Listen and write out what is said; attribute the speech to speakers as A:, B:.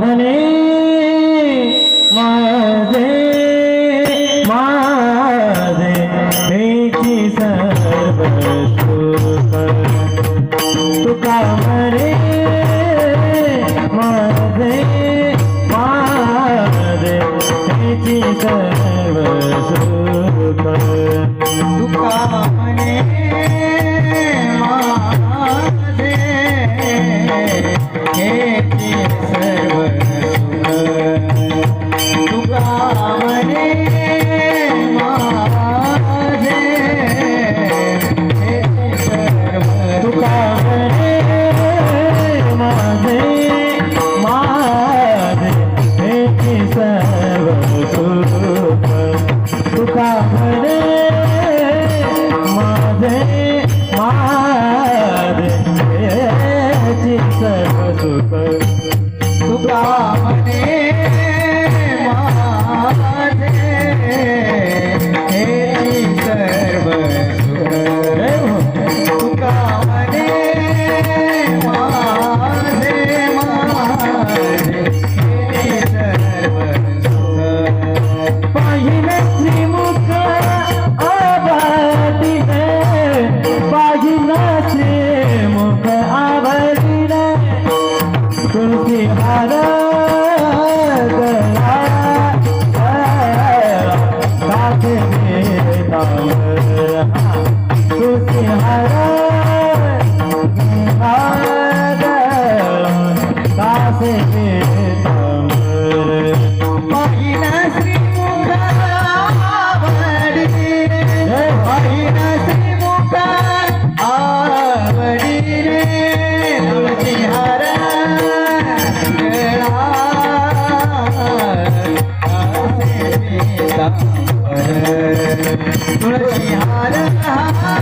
A: भले माझे माझे भेटी सर्व तुका मरे माझे माझे भेटी सर्व
B: माझे माझे
A: चित्त सुख तुका Thank you. हार हार